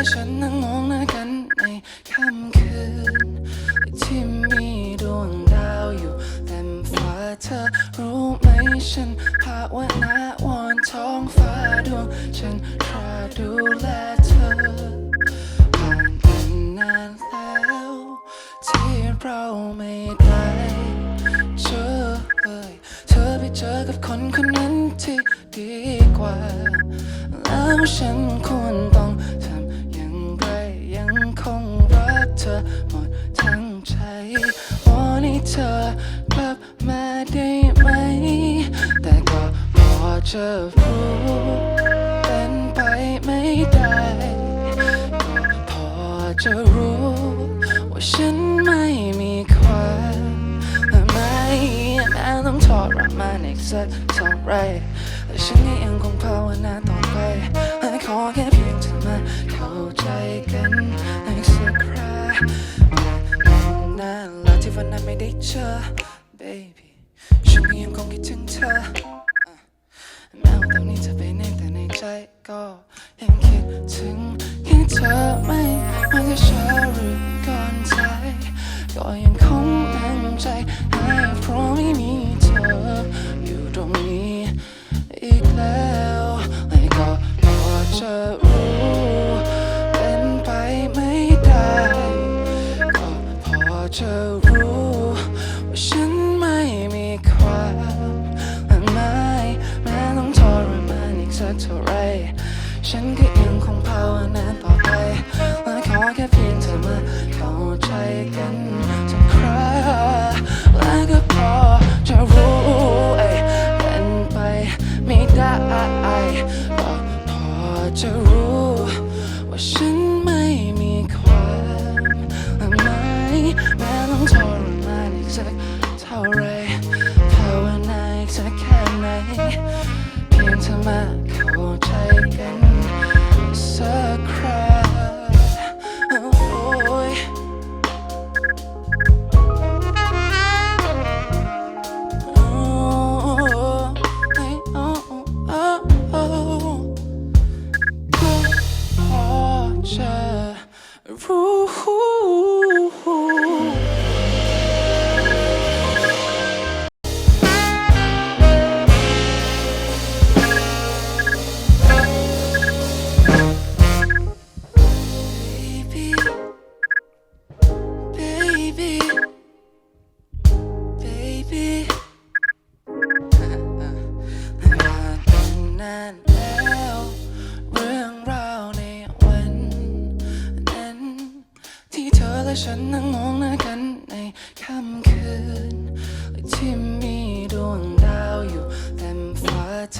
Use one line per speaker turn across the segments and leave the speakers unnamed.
ว่าฉันนั่งมองหน้ากันในค่ำคืน ที่มีดวงดาวอยู่เต็มฟ้าเธอรู้ไหมฉันภาวนา วอนท้องฟ้าดวง ฉันคอดูแลเธอ ผ่านกันนานแล้ว ที่เราไม่ได้เจอเลยเธอไปเจอกับคนคนนั้นที่ดีกว่า แล้วฉันควรต้อง อจะรู้เป็นไปไม่ได้พอจะรู้ ว่าฉันไม่มีความหมายแม้ต้องทรมานอีกสักเท่าไรแต่ฉันก็ยังคงภาวนาต่อไปขอแค่เพียงเธอมาเข้าใจกันอีกสักคราวนานแล้วที่วันนั้นไม่ได้เจอ baby ฉันก็ยังคงคิดถึงเธอ ใจก็ยังคิดถึงแค่เธอไม่ว่าจะช้าหรือก่อนใจก็ยังคงตั้งใจให้เพราะไม่มีเธออยู่ตรงนี้อีกแล้วและก็พอเจอ จะรู้ว่าฉันไม่มีความหมายแม้ต้องทรมานอีกสักเท่าไรภาวนาอีกสักแค่ไหน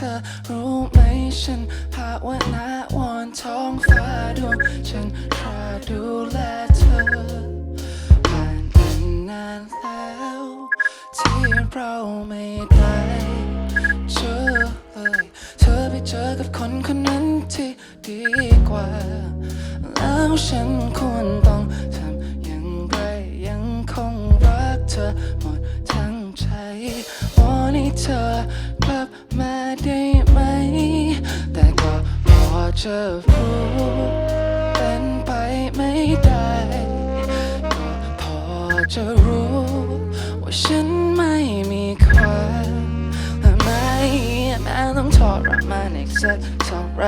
ธอรู้ไหมฉันภาวนา วอนท้องฟ้าดวงฉันรอดูแลเธอ ผ่านไปนนานแล้ว ที่เราไม่ได้เจอเลย เธอไปเจอกับคนคนนั้นที่ดีกว่า แล้วฉันควรต้องทำอย่างไรยังคงรักเธอหมดทั้งใจวันนี้เธอ พอจะรู้เป็นไปไม่ได้ก็พอจะรู้ ว่าฉันไม่มีความหมายแม้ต้องทรมานอีกสักเท่าไร